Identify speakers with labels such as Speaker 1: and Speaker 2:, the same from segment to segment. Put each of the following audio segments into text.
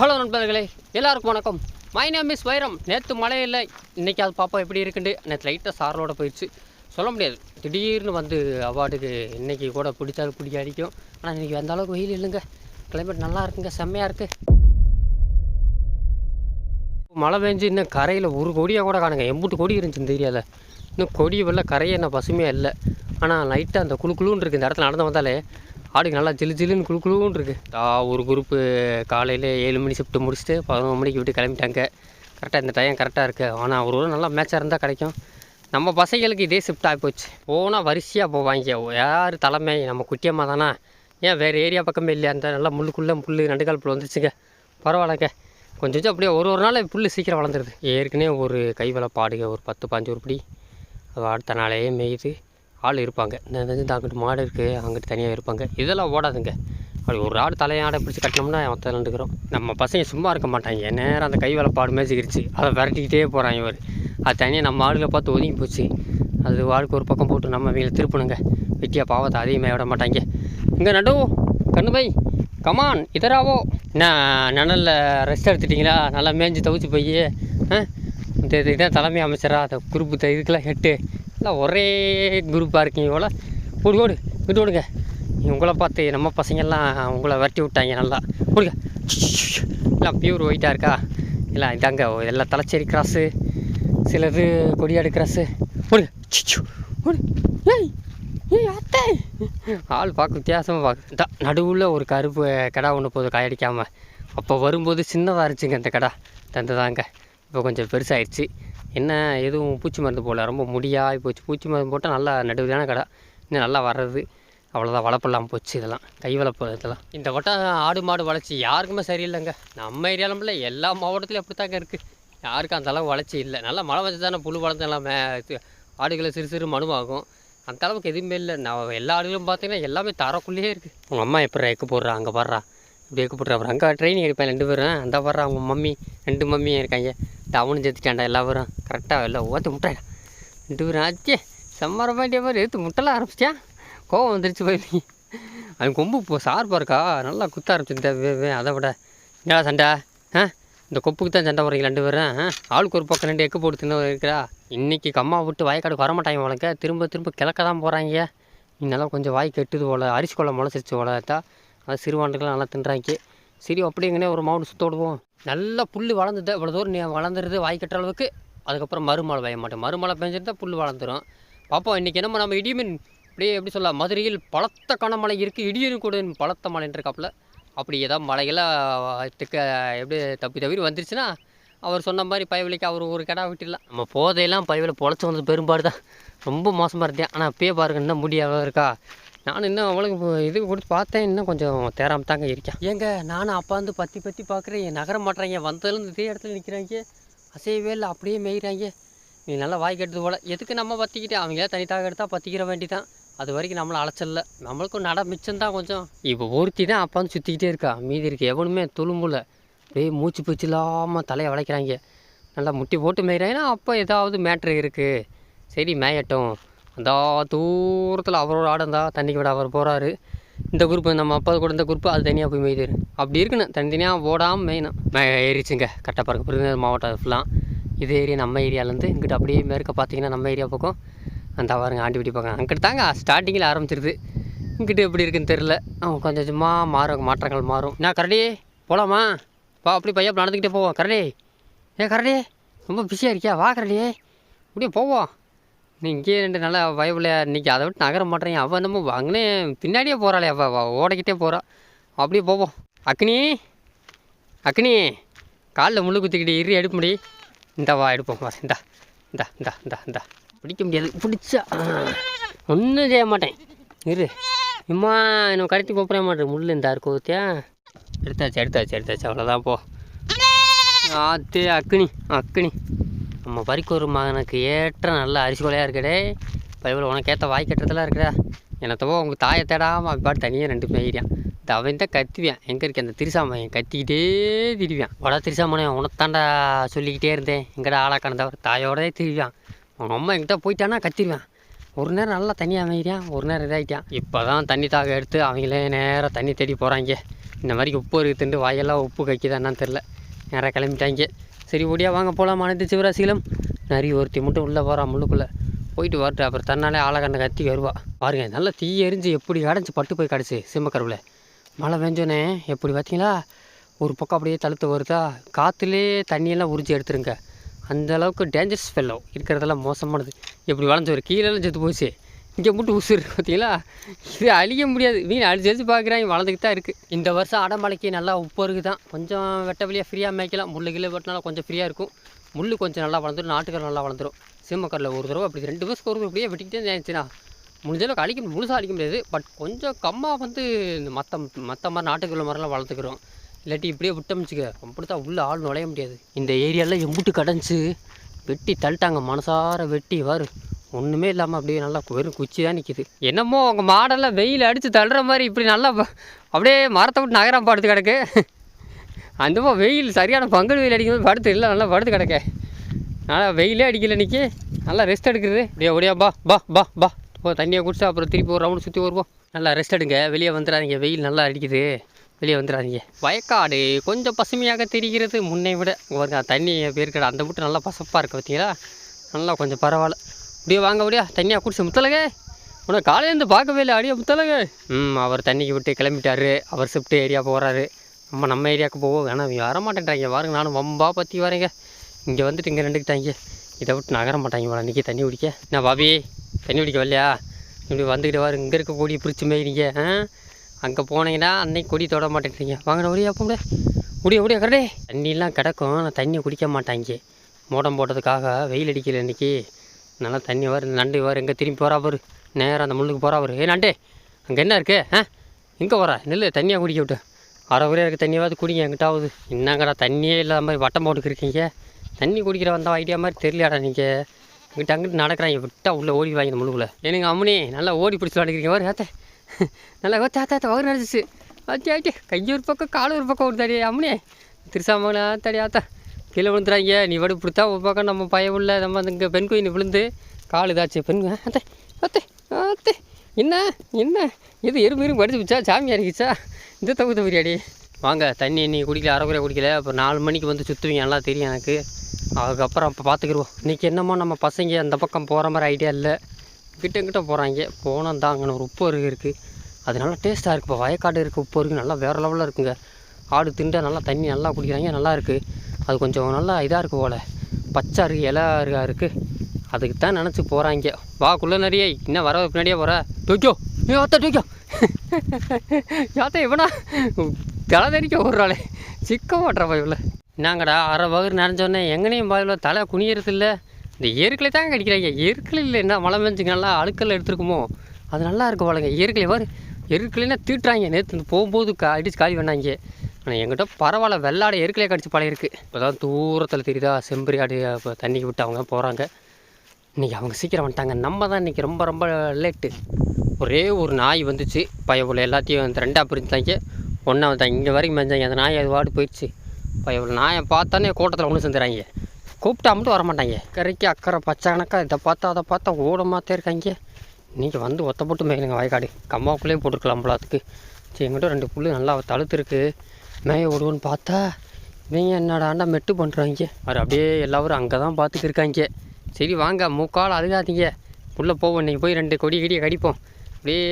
Speaker 1: Hello நண்பர்களே எல்லாருக்கும் வணக்கம். மை நேம் இஸ் வைரம். நேற்று மழை இல்லை இன்றைக்கி அது பாப்பா எப்படி இருக்குண்டு? நேற்று லைட்டாக சாரலோட போயிடுச்சு சொல்ல முடியாது. திடீர்னு வந்து அவார்டுக்கு இன்றைக்கி கூட பிடிச்சாலும் பிடிக்காதிக்கும் ஆனால் இன்றைக்கி அந்த அளவுக்கு வெயில் இல்லைங்க. கிளைமேட் நல்லா இருக்குங்க. செம்மையாக இருக்குது மழை பெஞ்சு இன்னும் கரையில் ஒரு கொடியாக கூட காணுங்க. எம்பூட்டு கொடி இருந்துச்சு இந்த ஏரியாவில் இன்னும் கொடி வெள்ள கரையே என்ன பசுமையாக இல்லை. ஆனால் லைட்டாக அந்த குளு குளுன்னு இருக்குது இந்த இடத்துல நடந்து வந்தாலே ஆடுக்கு நல்லா ஜிலு ஜிலுன்னு குளு குழுன்னு இருக்குது தா ஒரு குரூப்பு காலையில் ஏழு மணி ஷிஃப்ட்டு முடிச்சுட்டு பதினொன்று மணிக்கு விட்டு கிளம்பிட்டாங்க. கரெக்டாக இந்த டைம் கரெக்டாக இருக்குது ஆனால் ஒரு ஒரு நல்லா மேட்சாக இருந்தால் கிடைக்கும். நம்ம பசங்களுக்கு இதே ஷிஃப்ட் ஆகி போச்சு. போனால் வரிசையாக போவாங்க. யார் தலைமை? நம்ம குட்டியம்மா தானே? ஏன் வேறு ஏரியா பக்கமே இல்லையா? அந்த நல்லா முள்ளுக்குள்ளே புல் நடுக்கால் புல் வந்துருச்சுங்க. பரவாயில்லங்க. கொஞ்சம் கொஞ்சம் அப்படியே ஒரு ஒரு நாள் புல் சீக்கிரம் வளர்ந்துருது. ஏற்கனவே ஒரு கைவலை பாடுங்க ஒரு பத்து பாஞ்சு உருப்படி அது அடுத்த நாளையே மேயுது. ஆள் இருப்பாங்க. இந்த அங்கிட்டு மாடு இருக்குது அங்கிட்டு தனியாக இருப்பாங்க. இதெல்லாம் ஓடாதுங்க. அப்படி ஒரு ஆடு தலையாடை பிடிச்சி கட்டினோம்னா மொத்தம் ரெண்டுக்கிறோம் நம்ம பசங்க சும்மா இருக்க மாட்டாங்க. நேரம் அந்த கை வேலை பாடு மேய்ச்சிக்கிருச்சு அதை விரட்டிக்கிட்டே போகிறாங்க இவர். அது தனியாக நம்ம ஆளுகளை பார்த்து ஒதுங்கி போச்சு. அது ஆளுக்கு ஒரு பக்கம் போட்டு நம்ம வீட்டில் திருப்பணுங்க. வெட்டியாக பாவத்தை அதிகமாக விட மாட்டாங்க. இங்கே நடு கண்ணு பை கமான் இதராவோ. என்ன நிழலில் ரெஸ்ட் எடுத்துட்டிங்களா? நல்லா மேய்ஞ்சி தவிச்சு போய் ஆ? இந்த இது இதான் தலைமை அமைச்சரா? அந்த குரூப்பு த இதுக்கெல்லாம் ஹெட்டு எல்லாம் ஒரே குரூப்பாக இருக்கீங்க போல். ஓடி ஓடு விட்டு ஓடுங்க உங்களை பார்த்து நம்ம பசங்கெல்லாம் உங்களை விரட்டி விட்டாங்க நல்லா. ஓடுங்க எல்லாம் பியூர் ஒயிட்டாக இருக்கா? எல்லாம் இதாங்க எல்லாம் தலைச்சேரி கிராஸு சிலது கொடியாடு கிராஸு ஓடுங்க சிச்சு, ஓடு ஏய் ஏய் அத்தை. ஆள் பார்க்க வித்தியாசமாக பார்க்க தான் நடுவில் ஒரு கருப்பு கடை ஒன்று போகுது காயடிக்காமல் அப்போ வரும்போது சின்னதாக இருந்துச்சுங்க அந்த கடா. தந்துதாங்க இப்போ கொஞ்சம் பெருசாகிடுச்சு என்ன எதுவும் பூச்சி மருந்து போடல. ரொம்ப முடியாகி போச்சு. பூச்சி மருந்து போட்டால் நல்லா நடுவுதான கடை. இன்னும் நல்லா வர்றது. அவ்வளோதான் வளர்ப்பெல்லாம் போச்சு இதெல்லாம். கை வளர்ப்பு இதெல்லாம். இந்த வட்டம் ஆடு மாடு வளர்ச்சி யாருக்குமே சரியில்லைங்க. நம்ம ஏரியாலும் இல்லை. எல்லா மாவட்டத்துலையும் அப்படி தாங்க இருக்குது யாருக்கும் அந்தளவு வளர்ச்சி இல்லை. நல்லா மழை வச்சு தானே புல் வளர்ந்து எல்லாமே மே ஆடுகளை சிறு சிறு மனுவாகும். அந்த அளவுக்கு எதுவுமே இல்லை. நான் எல்லா ஆடுகளும் பார்த்தீங்கன்னா எல்லாமே தரக்குள்ளேயே இருக்குது உங்கள் அம்மா எப்படி எக்கு போடுறா? அங்கே பாடுறா. இப்படி எக்கு போடுறா அப்புறம் அங்கே ட்ரைனிங் எடுப்பேன். ரெண்டு பேரும். அந்த பாடுறா. அவங்க மம்மி ரெண்டு மம்மியும் இருக்காங்க. டவுனு சேர்த்துட்டாண்டா எல்லாரும் கரெக்டாக எல்லாம் ஓத்து முட்டாடா ரெண்டு பேரும் ஆச்சே செம்மர மாதிரி எடுத்து முட்டலாம் ஆரம்பிச்சிட்டியா? கோவம் வந்துருச்சு போய். நீ அவன் கொம்பு இப்போ சார்பாக இருக்கா நல்லா குத்த ஆரம்பிச்சிருந்தேன் அதை விட. என்னடா சண்டை? ஆ? இந்த கொப்புக்கு தான் சண்டை போடுறீங்க ரெண்டு பேரும்? ஆ? ஆளுக்கு ஒரு பக்கம் ரெண்டு எக்கு போட்டு தின்னு இருக்கிறா. இன்றைக்கி கம்மா விட்டு வயக்காடுக்கு வரமாட்டாங்க உனக்கு திரும்ப திரும்ப கிழக்க தான் போகிறாங்க நீ நல்லா கொஞ்சம் வாய் கெட்டுது போல அரிசி கொள்ள முளைச்சிருச்சு போல. தான் அது சிறுவாண்டுகள்லாம் நல்லா தின்றாங்க. சரி அப்படிங்கனே ஒரு மாவட்டம் சுத்த விடுவோம். நல்லா புல் வளர்ந்துட்டு இவ்வளோ தூரம் நீ வளர்ந்துருது வாய் கட்டுற அளவுக்கு. அதுக்கப்புறம் மறுமலை பெய்ய மாட்டேன். மறுமழை பெஞ்சிருந்தா புல் வளர்ந்துடும் பார்ப்போம் இன்றைக்கி என்னமோ நம்ம இடிமின் அப்படியே எப்படி சொல்ல மதுரையில் பலத்த கனமழை இருக்குது இடியும் கூட பலத்த மழைன்றிருக்காப்புல அப்படி ஏதாவது மழைகளாக திக்க எப்படி தப்பி தவிர வந்துருச்சுன்னா அவர் சொன்ன மாதிரி பயவலிக்கு அவர் ஒரு கடா விட்டுடலாம். நம்ம போதையெல்லாம் பயவில் பொழைச்சி வந்தது பெரும்பாடு தான் ரொம்ப மோசமாக இருந்தேன் ஆனால் அப்பயே பாருங்க என்ன முடியாத இருக்கா? நானும் இன்னும் அவளுக்கு இது கொடுத்து பார்த்தேன். இன்னும் கொஞ்சம் தேராம தாங்க இருக்கேன். ஏங்க நானும் அப்பா வந்து பற்றி பற்றி பார்க்குறேன் நகர மாட்டுறாங்க. வந்ததுலேருந்து இதே இடத்துல நிற்கிறாங்க அசையவே இல்லை. அப்படியே மேய்கிறாங்க நீ நல்லா வாய் கட்டுது போல். எதுக்கு நம்ம பற்றிக்கிட்டு அவங்களே தனித்தாக எடுத்தால் பற்றிக்கிற வேண்டிதான். அது வரைக்கும் நம்மளை அலைச்சல்ல. நம்மளுக்கும் நட மிச்சம்தான் கொஞ்சம். இப்போ ஒருத்தி தான் அப்பா வந்து சுற்றிக்கிட்டே இருக்கா. மீதி இருக்கு எவனுமே துளும்புல. அப்படியே மூச்சு பூச்சி இல்லாமல் தலையை வளைக்கிறாங்க. நல்லா முட்டி போட்டு மேய்கிறாங்கன்னா அப்போ ஏதாவது மேட்ரு இருக்குது சரி மேயட்டும். அந்த தூரத்தில் அவரோட ஆடம் இருந்தால் தண்ணிக்கு விட அவர் போகிறாரு இந்த குரூப் நம்ம அப்பா கூட இந்த குரூப் அது தனியாக போய் மேய்தாரு அப்படி இருக்கணும். தனித்தனியாக ஓடாமல் மெயினாக மே ஏறிச்சுங்க கரெக்டாக பாருங்க. விருதுநகர் மாவட்டம் ஃபுல்லாக இது ஏரியா நம்ம ஏரியாலேருந்து இங்கிட்டு அப்படியே மேற்க பார்த்தீங்கன்னா நம்ம ஏரியா பக்கம். அந்த பாருங்க ஆண்டிவிட்டி பக்கம். அங்கிட்ட தாங்க ஸ்டார்டிங்கில் ஆரம்பிச்சிருது. இங்கிட்டு எப்படி இருக்குன்னு தெரில அவன் கொஞ்சம் கொஞ்சமாக மாறும் மாற்றங்கள் மாறும். என்ன கரடி? போகலாமா வா அப்படி பையன் நடந்துக்கிட்டே போவோம். கரடி? ஏ கரடி ரொம்ப பிஸியாக இருக்கியா? வா கரடி. அப்படியே போவோம். நீ இங்கேயே ரெண்டு நல்லா வயபில் இன்றைக்கி அதை விட்டு நகர மாட்டேறீங்க அவன் என்னமோ அங்கனே பின்னாடியே போகிறாளே அவள் அவள் ஓடிக்கிட்டே போகிறா அப்படியே போவோம் அக்னி அக்னி. காலில் முள்ளு குத்திக்கிட்டு இரு எடுக்க முடி இந்த வா எடுப்போம். வா இந்தா இந்தா இந்தா இந்தா இந்தா. பிடிக்க முடியாது. பிடிச்சா. ஒன்றும் செய்ய மாட்டேன். இரு. இம்மா நம்ம கடத்தி கூப்பிட மாட்டேன். முள் இந்த இருக்கும் ஊத்தியா எடுத்தாச்சு எடுத்தாச்சு எடுத்தாச்சு. அவ்வளோதான் போ. ஆத்து அக்னி அக்னி. நம்ம பறிக்கொரு மகனுக்கு ஏற்ற நல்ல அரிசி கொலையாக இருக்கடே பைபிள் உனக்கு ஏற்ற வாய் கட்டுறதுலாம் இருக்கடா. என்னத்தவோ உங்கள் தாயை தேடாமல் அவன் பாட்டு தனியாக ரெண்டு மேய்கிறான் இந்த அவன் தான் கத்துவியான். எங்கே இருக்க அந்த திருசாமையன் கத்திக்கிட்டே திரிவான் வட திரிசாமனே உனத்தாண்டா சொல்லிக்கிட்டே இருந்தேன். எங்கடா ஆளா கணந்தவர் தாயோடதே திரிவான் அவன் அம்மா எங்கிட்ட போயிட்டானா கத்திடுவான் ஒரு நேரம் நல்லா தண்ணியாக அமைகிறான் ஒரு நேரம் இதாகிட்டான் இப்போ தான் தண்ணி தாக எடுத்து அவங்களே நேராக தண்ணி தேடி போகிறாங்க இந்த மாதிரி உப்பு இருக்குதுண்டு வாயெல்லாம் உப்பு கைக்குதா என்னன்னு தெரில நேராக கிளம்பிட்டாங்க. சரி ஓடியா வாங்க போகலாம் அனைத்து சிவராசிகளும். நிறைய ஒருத்தி மட்டும் உள்ளே போகிறா முள்ளுக்குள்ளே. போயிட்டு வரட்டு அப்புறம் தன்னாலே ஆளகண்ட கத்தி வருவா. பாருங்க நல்லா தீ எரிஞ்சு எப்படி கடைஞ்சி பட்டு போய் கிடச்சி சிம்மக்கருவில் மழை பெஞ்சோன்னே எப்படி பார்த்தீங்களா ஒரு பக்கம் அப்படியே தழுத்து வருதா? காற்றுலே தண்ணியெல்லாம் உறிஞ்சி எடுத்துருங்க. அந்த அளவுக்கு டேஞ்சரஸ் ஃபெல்லோ இருக்கிறதெல்லாம் மோசமானது. எப்படி வளைஞ்சு ஒரு கீழெல்லாம் செத்து போச்சு. இங்கே மட்டும் உசுறு பார்த்தீங்களா இது அழிய முடியாது. மீன் அழிச்சு அழிச்சு பார்க்குறாங்க வளர்ந்துக்கிட்டு தான் இருக்குது இந்த வருஷம் அடமலைக்கு நல்லா உப்பு இருக்குது தான் கொஞ்சம் வெட்ட வழியாக ஃப்ரீயாக மேய்க்கலாம். முள்ளு கிலோ வெட்டினாலும் கொஞ்சம் ஃப்ரீயாக இருக்கும். முள் கொஞ்சம் நல்லா வளர்ந்துடும் நாட்டுக்கல் நல்லா வளர்ந்துடும் சிம்மக்கரில் ஒரு தடவை அப்படி ரெண்டு வருஷத்துக்கு ஒரு தடவை அப்படியே வெட்டிக்கிட்டே இருந்துச்சுன்னா முடிஞ்சளவுக்கு அழிக்க முழுசாக அழிக்க முடியாது. பட் கொஞ்சம் கம்மாக வந்து இந்த மற்ற மற்ற மாதிரி நாட்டுக்குள்ள மாதிரிலாம் வளர்த்துக்கிறோம். இல்லாட்டி இப்படியே விட்டோம்ச்சுக்க அப்படி தான் உள்ளே ஆள் நுழைய முடியாது. இந்த ஏரியாவில் எம்புட்டு கடைஞ்சி வெட்டி தள்ளிட்டாங்க. மனசார வெட்டி வரும் ஒன்றுமே இல்லாமல் அப்படியே நல்லா வெறும் குச்சி தான் நிற்கிது என்னமோ உங்கள் மாடெல்லாம் வெயில் அடித்து தள்ளுற மாதிரி இப்படி நல்லா அப்படியே மரத்தை விட்டு நகரம் படுத்து கிடக்கு. அந்தமா வெயில் சரியான பங்கல் வெயில் அடிக்கும்போது படுத்து இல்லை நல்லா படுத்து கிடக்க. நல்லா வெயிலே அடிக்கல நிற்கி நல்லா ரெஸ்ட் எடுக்குது. அப்படியே ஓடியா பா பா பா பா. போ தண்ணியை குடிச்சு அப்புறம் திருப்பி ஒரு ரவுண்டு சுற்றி வருவோம் நல்லா ரெஸ்ட் எடுங்க. வெளியே வந்துடாதீங்க. வெயில் நல்லா அடிக்குது. வெளியே வந்துடாதீங்க. வயக்காடு கொஞ்சம் பசுமையாக தெரிகிறது முன்னை விட. பாருங்க தண்ணி பேருக்கடை அந்த விட்டு நல்லா பசப்பாக இருக்குது பார்த்தீங்களா நல்லா கொஞ்சம் பரவாயில்ல. அப்படியே வாங்க அப்படியா. தண்ணியாக குடிச்சு முத்தலகே உனக்கு காலையிலேருந்து பார்க்கவே இல்லை அடியா முத்தலகே ம் அவர் தண்ணிக்கு விட்டு கிளம்பிட்டாரு. அவர் ஷிஃப்ட் ஏரியா போகிறாரு நம்ம நம்ம ஏரியாவுக்கு போவோம். வேணாம் வர மாட்டேன்றாங்க. பாருங்க நானும் வம்பா பற்றி வரேங்க. இங்கே வந்துட்டு இங்கே ரெண்டுக்கிட்டாங்க இதை விட்டு நகர மாட்டாங்க போல. அன்றைக்கி தண்ணி குடிக்க. நான் பாபி தண்ணி குடிக்க வரலையா? இப்படி வந்துக்கிட்டு வாரு இங்கே இருக்க கொடி பிடிச்சி மேய்றீங்க ஆ? அங்கே போனீங்கன்னா அன்னைக்கு கொடி தொட மாட்டேன்றீங்க. வாங்கின ஒடியா போங்க முடிய முடிய கரடே தண்ணியெலாம் கிடக்கும் ஆனால் தண்ணி குடிக்க மாட்டாங்க. மோடம் போட்டதுக்காக வெயில் அடிக்கல இன்னைக்கு. நல்லா தண்ணி வரும் நண்டு வரும் எங்கே திரும்பி போகிறா பாரு. நேராக அந்த முள்ளுக்கு போகிறா பாரு. ஏ நண்டே அங்கே என்ன இருக்கு? ஆ எங்கே போகிறா நெல் தண்ணியாக குடிக்க விட்டு. அரை இருக்க தண்ணியாவது குடிங்க எங்கிட்டாவது என்னங்கடா தண்ணியே இல்லாத மாதிரி வட்டம் போட்டுக்கு இருக்கீங்க? தண்ணி குடிக்கிற வந்த ஐடியா மாதிரி தெரியலடா நீங்கள் இங்கிட்ட அங்கிட்டு நடக்கிறாங்க விட்டா உள்ளே ஓடி வாங்க முழுக்குள்ள முழுகுல எனக்கு அம்மனி நல்லா ஓடி பிடிச்சி விளாண்டுக்கிறீங்க வரும் ஏத்த நல்லா ஓத்த ஆத்தா ஆத்தா நடந்துச்சு. ஆச்சே ஆச்சி கை ஒரு பக்கம் கால் ஒரு பக்கம் ஒரு தடி அம்மனி திருசாமங்களா தடி ஆத்தா. கீழே விழுந்துறாங்க. நீ வடு பிடித்தா ஒரு பக்கம் நம்ம பயம் உள்ள நம்ம இங்கே பெண் குயினி விழுந்து கால் இதாச்சு. பெண் அத்தை அத்தை அத்தை. என்ன என்ன? இது எறும்பு எறும்பு அடிச்சு வச்சா சாமி இறக்கிச்சா இந்த தகுந்த பிரியாடி. வாங்க தண்ணி நீ குடிக்கல அரைக்குறை குடிக்கல. அப்புறம் நாலு மணிக்கு வந்து சுற்றுவீங்க நல்லா தெரியும் எனக்கு. அதுக்கப்புறம் அப்போ பார்த்துக்குருவோம் இன்றைக்கி என்னமோ நம்ம பசங்க அந்த பக்கம் போகிற மாதிரி ஐடியா இல்லை. கிட்ட கிட்ட போகிறாங்க போனோம் தான் அங்கே ஒரு உப்பு அருகு இருக்குது அது நல்லா டேஸ்ட்டாக இருக்குது இப்போ வயக்காடு இருக்க உப்பு அருகு நல்லா வேறு லெவலில் இருக்குங்க. ஆடு திண்டா நல்லா தண்ணி நல்லா குடிக்கிறாங்க. நல்லா இருக்குது அது கொஞ்சம் நல்லா இதாக இருக்குது போல். பச்சை இருக்குது இலை இருக்கா. இருக்குது அதுக்கு தான் நினச்சி போகிறாங்க வா குள்ள நிறைய இன்னும் வர பின்னாடியே போகிற டோக்கியோ ஏ டோக்கியோ யாத்தா இவனா? தலை தெரிக்க ஓடுறாளே. சிக்க மாட்டுறா இவ்வளோ என்னங்கடா அரை பகுர் நிறைஞ்சோடனே எங்கனையும் பாயில் தலை குனியறது இல்லை. இந்த எருக்களை தான் கடிக்கிறாங்க எருக்கள் இல்லை என்ன மழை பெஞ்சுங்க நல்லா அழுக்கல் எடுத்துருக்குமோ. அது நல்லா இருக்கும் போலங்க. இயற்கை பாரு. எருக்கலைன்னா தீட்டுறாங்க. நேற்று போகும்போது கா அடிச்சு காலி பண்ணாங்க. ஆனால் எங்கிட்ட பரவாயில்ல வெள்ளாடை எருக்கலையே கடிச்சு பழையிருக்கு இப்போ தான் தூரத்தில் தெரியுதா செம்பரி ஆடு இப்போ தண்ணிக்கு விட்டு அவங்க போகிறாங்க இன்றைக்கி அவங்க சீக்கிரம் வந்துட்டாங்க. நம்ம தான் இன்றைக்கி ரொம்ப ரொம்ப லேட்டு ஒரே ஒரு நாய் வந்துச்சு. பயவுல எல்லாத்தையும் வந்து ரெண்டாக பிரிஞ்சாங்க ஒன்றா வந்தாங்க இங்கே வரைக்கும் மஞ்சாங்க. அந்த நாய் அது வாடு போயிடுச்சு. பயவுல நாயை பார்த்தானே கூட்டத்தில் ஒன்று செஞ்சுறாங்க கூப்பிட்டா மட்டும் வர மாட்டாங்க கரைக்கு அக்கறை பச்சை கணக்கா இதை பார்த்தா அதை பார்த்தா ஓடமாத்தே இருக்காங்க. இன்றைக்கி வந்து ஒத்த போட்டு மேலுங்க வயக்காடு. கம்மாவுக்குள்ளேயே போட்டுருக்கலாம் போல சரி எங்கிட்ட ரெண்டு புல்லு நல்லா தழுத்துருக்கு. மேய விடுவோன்னு பார்த்தா இவங்க என்னடாண்டா மெட்டு பண்ணுறாங்க அவர் அப்படியே எல்லாரும் அங்கே தான் பார்த்துக்கிருக்காங்க சரி வாங்க மூக்கால் அழுகாதீங்க. உள்ளே போவோம் இன்றைக்கி போய் ரெண்டு கொடி கடியை கடிப்போம். அப்படியே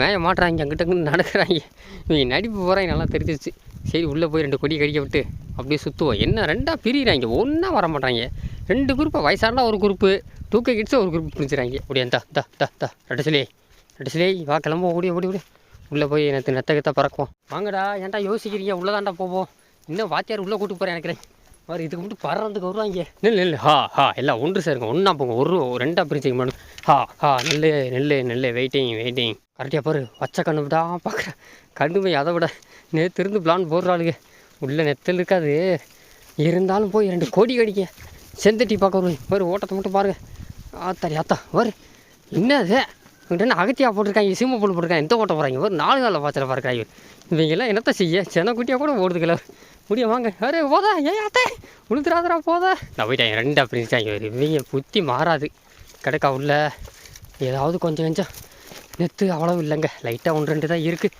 Speaker 1: மேய மாட்டுறாங்க அங்கிட்ட நடக்கிறாங்க. இவங்க நடிப்பு போகிறாங்க நல்லா தெரிஞ்சிச்சு சரி உள்ளே போய் ரெண்டு கொடி கடிக்க விட்டு அப்படியே சுற்றுவோம் என்ன ரெண்டாக பிரிகிறாங்க ஒன்றா வர மாட்டாங்க. ரெண்டு குரூப்பாக வயசானா ஒரு குரூப்பு தூக்க கிட்ஸ் ஒரு குரூப் பிரிஞ்சுறாங்க. அப்படியே தா தா தா தா ரெட்டசிலே ரெட்டசிலே வா கிளம்ப ஓடி ஓடி ஓடி. உள்ளே போய் எனக்கு நெத்தகத்தை பறக்குவோம் வாங்கடா ஏன்டா யோசிக்கிறீங்க? உள்ளதாண்டா போவோம். இன்னும் வாத்தியார் உள்ளே கூட்டு போகிறேன் நினைக்கிறேன். அவர் இதுக்கு மட்டும் பறந்துக்கு வருவாங்க நெல் நெல் ஹா ஹா எல்லாம் ஒன்று சேருங்க. ஒன்றா போங்க. ஒரு ரெண்டாக ரெண்டா பிரிச்சுக்க மாட்டோம். ஹா ஹா நெல் நெல் நெல் வெயிட்டிங் வெயிட்டிங் கரெக்டாக பாரு வச்ச கண்ணு விடா பார்க்குறேன் கண்ணு போய் அதை விட. நேற்று இருந்து பிளான் போடுறாளுங்க. உள்ளே நெத்தல் இருக்காது. இருந்தாலும் போய் ரெண்டு கோடி கடிக்க செந்தட்டி பார்க்க வருவேன். பாரு ஓட்டத்தை மட்டும் பாருங்கள் ஆத்தாரி ஆத்தா வரு என்னது இவங்க அகத்தியாக அகத்தியா போட்டிருக்காங்க சீமை போட்டு போட்டிருக்காங்க எந்த ஓட்ட போகிறாங்க ஒரு நாலு நாளில் பாத்திர பார்க்குறாங்க இவங்கெல்லாம் என்னத்த செய்ய? சென குட்டியாக கூட ஓடுதுக்கல முடிய வாங்க. அரே போதா? ஏன் அத்தை! உளுத்துறாதரா போதா? நான் போயிட்டேன். ரெண்டா பிரிச்சாங்க இவங்க புத்தி மாறாது. கிடக்கா உள்ள. ஏதாவது கொஞ்சம் கொஞ்சம். நெத்து அவ்வளவு இல்லைங்க. லைட்டாக ஒன்று ரெண்டு தான் இருக்குது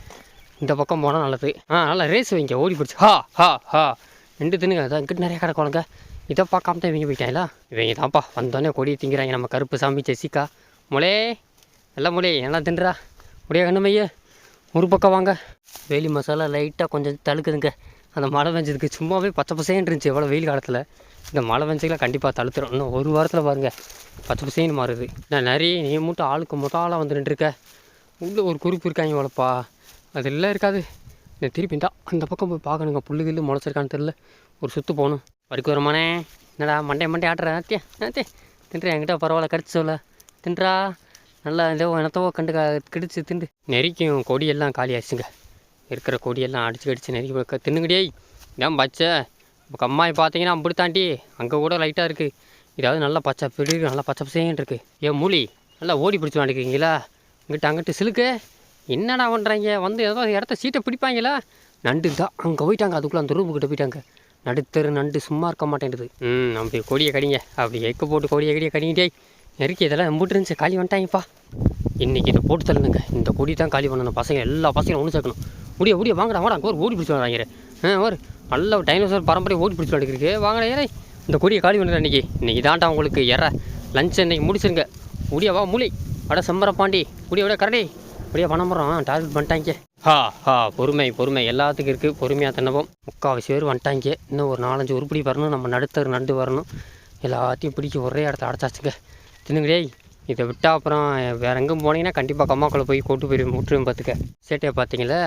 Speaker 1: இந்த பக்கம் போனால் நல்லது. ஆ நல்லா ரேஸ் வைங்க. ஓடி பிடிச்சி. ஹா ஹா ஹா. ரெண்டு தின்னுங்க. அதான் இங்கிட்டு நிறைய கிடக்குவாங்க இதை பார்க்காம தான் இவங்க போயிட்டாங்களா? இவங்க தான்ப்பா. வந்தோடனே கொடியை திங்கிறாங்க நம்ம கருப்பு சாமி ஜெசிகா. முலே எல்லாம் மொழி நல்லா தின்றா. முடியா கண்ணுமையே ஒரு பக்கம் வாங்க. வேலி மசாலா லைட்டாக கொஞ்சம் தழுக்குதுங்க. அந்த மழை பெஞ்சதுக்கு சும்மாவே பச்சை பசேன்னு இருந்துச்சு எவ்வளோ வெயில் காலத்தில். இந்த மழை பெஞ்சதுல கண்டிப்பாக தழுத்துரும். இன்னும் ஒரு வாரத்தில் பாருங்கள் பச்சை பசேன்னு மாறுது. நான் நிறைய நீ மட்டும் ஆளுக்கு மொத்த ஆளாக வந்து நின்றுருக்க? உள்ளே ஒரு குறிப்பு இருக்காங்க இவ்வளோப்பா. அது எல்லாம் இருக்காது. இந்த திருப்பி தான் அந்த பக்கம் போய் பார்க்கணுங்க. புல்லு கில்லு முளைச்சிருக்கான்னு தெரில ஒரு சுற்று போகணும். வரைக்கும் வருமானே. என்னடா மண்டே மண்டே ஆட்டுறேன் ஆத்தியா ஆத்தே தின்றா என்கிட்ட பரவாயில்ல கடிச்சு சொல்ல. தின்றா? நல்லா இதோ எனத்தவோ கண்டு கிடிச்சு திண்டு. நெறிக்கும் கொடியெல்லாம் காலி ஆச்சுங்க இருக்கிற கொடியெல்லாம் அடிச்சு கடிச்சு நெருக்கி வைக்க தின்னுங்கடியே ஏன் பச்சை. இப்போ கம்மாய் பார்த்தீங்கன்னா அப்படி தாண்டி அங்கே கூட லைட்டாக இருக்குது இதாவது நல்லா பச்சை பிடி நல்லா பச்சை பசேன்னு இருக்குது ஏன் மூலி நல்லா ஓடி பிடிச்சி வாண்டிக்கிறீங்களா இங்கிட்ட அங்கிட்டு சிலுக்கு. என்னடா பண்ணுறாங்க வந்து ஏதோ இடத்த சீட்டை பிடிப்பாங்களா? நண்டு தான் அங்கே போயிட்டாங்க. அதுக்குள்ளே அந்த ரூமுக்கிட்ட போயிட்டாங்க. நடுத்தரு நண்டு சும்மா இருக்க மாட்டேங்குது ம் அப்படி கொடியை கடிங்க. அப்படி எக்கு போட்டு கொடியை கடியை கடிங்கிட்டே. நெருக்கி இதெல்லாம் எம்பிட்டு இருந்துச்சு? காலி வந்துட்டாங்கப்பா. இன்றைக்கி இதை போட்டு தள்ளுங்க. இந்த கொடி தான் காலி பண்ணணும். பசங்க எல்லா பசங்களும் ஒன்று சேர்க்கணும். முடிய முடிய வாங்கடா வாடா ஒரு ஓடி பிடிச்சி வராங்க. ஆ ஒரு நல்ல டைனோசர் பரம்பரை ஓடி பிடிச்சி வந்துருக்கு வாங்கடா ஏறே. இந்த கொடியை காலி பண்ணுறேன் இன்றைக்கி இன்றைக்கி தான்டா உங்களுக்கு எற. லஞ்ச் இன்றைக்கி முடிச்சிருங்க. முடியவா வா மூலி வட செம்பர பாண்டி முடிய விட கரடி முடிய பணம்பரம் டார்கெட் பண்ணிட்டாங்க. ஹா ஹா பொறுமை பொறுமை. எல்லாத்துக்கும் இருக்குது பொறுமையாக தினவும் முக்கால்வாசி பேர் வந்துட்டாங்க. இன்னும் ஒரு நாலஞ்சு உருப்படி வரணும். நம்ம நடுத்தர் நண்டு வரணும். எல்லாத்தையும் பிடிக்க ஒரே இடத்துல அடைச்சாச்சுங்க. தின்னுங்கடே இதை விட்டால் அப்புறம் வேறு எங்கே போனீங்கன்னா கண்டிப்பாக கம்மாக்குள்ளே போய் கொண்டு போய் முற்றுவேன் பார்த்துக்க. சேட்டையை பார்த்தீங்களா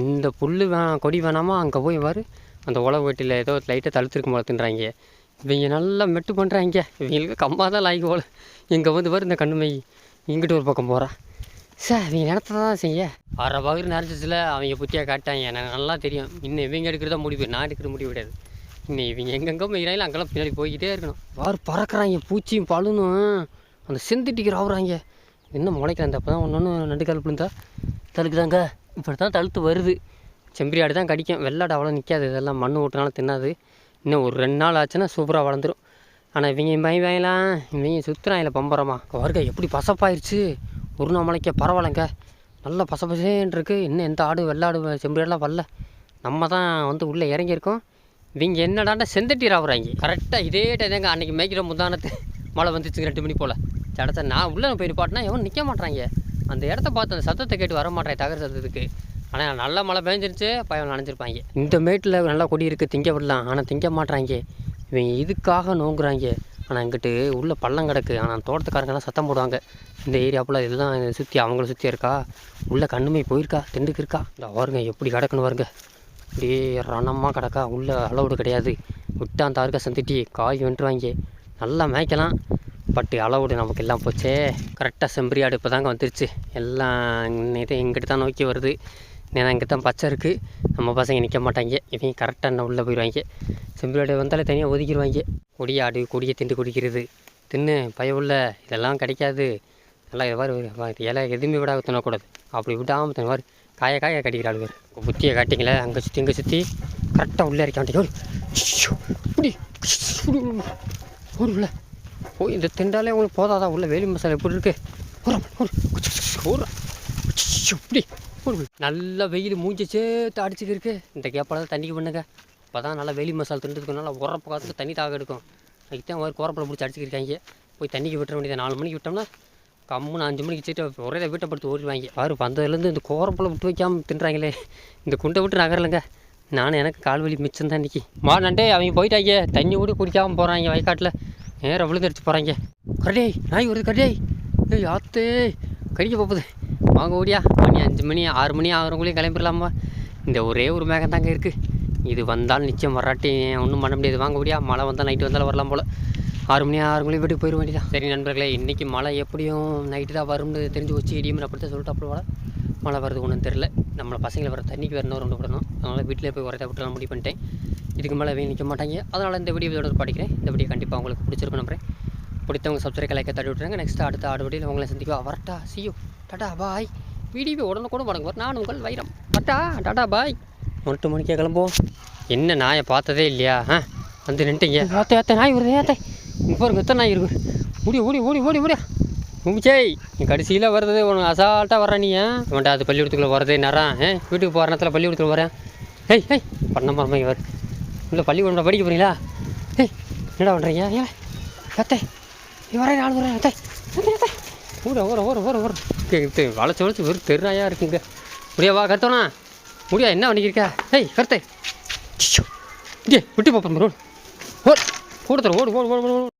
Speaker 1: இந்த புல் வேணாம் கொடி வேணாமா? அங்கே போய் வாரு அந்த உழவு வீட்டில் ஏதோ லைட்டாக தழுத்துருக்கும் போல தின்றாங்க. இவங்க நல்லா மெட்டு பண்ணுறாங்க இவங்களுக்கு கம்மா தான் லாய்க்கு போல. இங்கே வந்து பாரு இந்த கண்ணுமை இங்கிட்டு ஒரு பக்கம் போகிறான் சார் இவங்க இடத்த தான் செய்ய. அரை பகுதி நிறைஞ்சிச்சுல அவங்க புத்தியாக காட்டாங்க. எனக்கு நல்லா தெரியும். இன்னும் இவங்க எடுக்கிறதா முடிவு. நான் எடுக்கிற முடிவு கிடையாது. நீ இவங்க எங்கெங்கே போயிடாங்களோ அங்கெல்லாம் பின்னாடி போய்கிட்டே இருக்கணும். வார் பறக்கிறாங்க பூச்சியும் பழுனும். அந்த செந்துட்டிக்கு ராவுறாங்க இன்னும் முளைக்கிறாங்க அந்த அப்போ தான் ஒன்று ஒன்று நண்டு கால் விழுந்தா தழுக்குதாங்க? இப்படி தான் தழுத்து வருது. செம்பரி ஆடு தான் கடிக்கும். வெள்ளாடு அவ்வளோ நிற்காது இதெல்லாம் மண் ஓட்டுனாலும் தின்னாது. இன்னும் ஒரு ரெண்டு நாள் ஆச்சுன்னா சூப்பராக வளர்ந்துரும். ஆனால் இவங்க பயம் வாங்கலாம் இவங்க சுற்றுறாங்கள பம்பரமா. வருக எப்படி பசப்பாயிருச்சு. ஒரு நாள் முளைக்க பரவாயில்லைங்க. நல்லா பசபசேன்னு இருக்குது இன்னும் எந்த ஆடு வெள்ளாடு செம்பரியாடெலாம் வரல நம்ம தான் வந்து உள்ளே இறங்கியிருக்கோம். இவங்க என்னடாண்டா செந்தட்டி ராவுறாங்க கரெக்டாக இதே டைம் அன்றைக்கி மேய்க்கிற முந்தானத்து மழை வந்துச்சுங்க ரெண்டு மணி போல். சடத்தை நான் உள்ளே போய் பாட்டினா எவன் நிற்க மாட்றாங்க. அந்த இடத்த பார்த்து அந்த சத்தத்தை கேட்டு வர மாட்டேன் தகர சத்தத்துக்கு. ஆனால் நல்ல மழை பெஞ்சிருச்சு பயம் நனைஞ்சிருப்பாங்க. இந்த மேட்டில் நல்லா கொடி இருக்குது திங்க விடலாம். ஆனால் திங்க மாட்றாங்க. இவங்க இதுக்காக நோங்குறாங்க. ஆனால் எங்கிட்டு உள்ளே பள்ளம் கிடக்கு. ஆனால் தோட்டத்துக்காரங்கெல்லாம் சத்தம் போடுவாங்க. இந்த ஏரியாப்புல இதெல்லாம் சுற்றி அவங்கள சுற்றி இருக்கா? உள்ளே கண்ணுமே போயிருக்கா? திண்டுக்கு இருக்கா? இந்த பாருங்க எப்படி கிடக்குன்னு பாருங்க அப்படியே ரணமாக கிடக்கா? உள்ளே அளவுடு கிடையாது. விட்டா அந்த அருகா சந்திட்டி காய் வென்றுவாங்க. நல்லா மேய்க்கலாம். பட்டு அளவுடு நமக்கு எல்லாம் போச்சே. கரெக்டாக செம்பரியாடு இப்போ தாங்க வந்துருச்சு. எல்லாம் இது எங்கிட்ட தான் நோக்கி வருது. நான் இங்கே தான் பச்சை இருக்குது நம்ம பசங்க நிற்க மாட்டாங்க. இவங்க கரெக்டாக என்ன உள்ளே போயிடுவாங்க. செம்பரியாடு வந்தாலே தனியாக ஒதுக்கிடுவாங்க. கொடியாடு கொடியை திண்டு குடிக்கிறது. தின்னு பய உள்ள. இதெல்லாம் கிடைக்காது. நல்லா இது மாதிரி இலை எதுவுமே விட தின்னக்கூடாது. அப்படி விடாமல் தின மாதிரி காய காய கடிக்கிறாள் பேர் புத்தியை காட்டிங்களே அங்கே சுற்றி இங்கே சுற்றி கரெக்டாக உள்ளே இறக்க மாட்டேங்க ஒரு உள்ள. ஓ இந்த திண்டாலே உங்களுக்கு போதாதான் உள்ள வேலி மசாலா எப்படி இருக்கு? ஒரு இப்படி ஒரு நல்ல வெயில் மூஞ்சி சேர்த்து அடிச்சுக்கு இருக்கு. இந்த கேப்பால் தண்ணிக்கு பண்ணுங்க. இப்போ தான் நல்லா வேலி மசாலா திண்டுறதுக்கு நல்லா உரப்பு காலத்துக்கு தண்ணி தாக எடுக்கும். அதுக்கு தான் ஒரு குரப்பில் பிடிச்சி அடிச்சுக்கிருக்காங்க போய் தண்ணிக்கு விட்டுற வேண்டியது நாலு மணிக்கு விட்டோம்னா கம்முன்னு அஞ்சு மணிக்கு சீட்டு ஒரே வீட்டை படுத்து ஓடிடுவாங்க. பாரு வந்ததுலேருந்து இந்த கோரப்பில் விட்டு வைக்காமல் தின்றாங்களே. இந்த குண்டை விட்டு நகரலைங்க. நானும் எனக்கு கால் வலி மிச்சம் தான் இன்றைக்கி மா நண்டே அவங்க போயிட்டாங்க. தண்ணி கூட குடிக்காமல் போகிறாங்க வயக்காட்டில். நேரம் விழுந்தடிச்சு போகிறாங்க கரடே நாய் வருது கரடே. ஏய் ஆத்தே கடிக்க போகுது. வாங்க ஓடியா. மணி அஞ்சு மணி ஆறு மணி ஆகிறவங்களையும் கிளம்பிடலாமா? இந்த ஒரே ஒரு மேகம் தாங்க இருக்குது இது வந்தாலும் நிச்சயம் வராட்டி ஒன்றும் பண்ண முடியாது. வாங்க ஓடியா. மழை வந்தால் நைட்டு வந்தாலும் வரலாம் போல். ஆறு மணி ஆறு மணி வீட்டுக்கு போயிட வேண்டியதான் சரி நண்பர்களே இன்றைக்கி மழை எப்படியும் நைட்டு தான் வரும்னு தெரிஞ்சு வச்சு இடியும் அப்படி தான் சொல்லிட்டு அப்புறம் மழை வருது ஒன்றும் தெரில நம்மளை பசங்களை வர தண்ணிக்கு வேறு ரெண்டு விடணும். அதனால் வீட்டிலே போய் உரத்தை விட்டுலாம் முடிவு பண்ணிட்டேன். இதுக்கு மேலே நிற்க மாட்டாங்க. அதனால் இந்த வீடியோ இதோட படிக்கிறேன். இந்த வீடியோ கண்டிப்பாக உங்களுக்கு பிடிச்சிருக்கும் நம்புறேன். பிடித்தவங்க சப்ஸ்கிரைப் லைக்கை தட்டி விட்டுருங்க. நெக்ஸ்ட் அடுத்த ஆடு வீடியோவில் உங்களை சந்திப்பா வரட்டா. See you tata bye video உடனுக்கூட வணங்குவார். நான் உங்கள் வைரம். வரட்டா டாடா பாய் ஒன்று மணிக்கே கிளம்புவோம். என்ன நாயை பார்த்ததே இல்லையா? ஆ வந்து நின்ட்டீங்க ஏத்த ஏத்த நாய் வருது ஏத்த பாருங்க எத்தனை நாய் இருக்கு? ஓடி ஓடி ஓடி ஓடி ஓடி. முமிச்சேய் நீ கடைசியில் வர்றது உனக்கு அசால்ட்டாக வர்ற நீ வேண்டா அது பள்ளிக்கூடத்துக்குள்ளே வரதே நேரம் ஏ வீட்டுக்கு போகிற நேரத்தில் பள்ளிக்கூடத்தில் வரேன். ஏய் ஏய் பண்ண மாதிரி இவர். இல்லை பள்ளிக்கூடம் படிக்க போகிறீங்களா ஏய் என்னடா பண்ணுறீங்க ஏன் கத்தே நீ வரேன் நாலு வரேன் அத்தை. ஊற ஊற ஊற ஊற ஊற வளைச்சு வளைச்சு வெறும் தெருநாயாக இருக்குங்க முடியா வா கத்தோனா முடியா என்ன பண்ணிக்கிருக்கா ஏய் கருத்தை. டே விட்டு பார்ப்போம் ரோல் ஓ கூடத்தர் ஓடு ஓடு ஓடு ஓடு.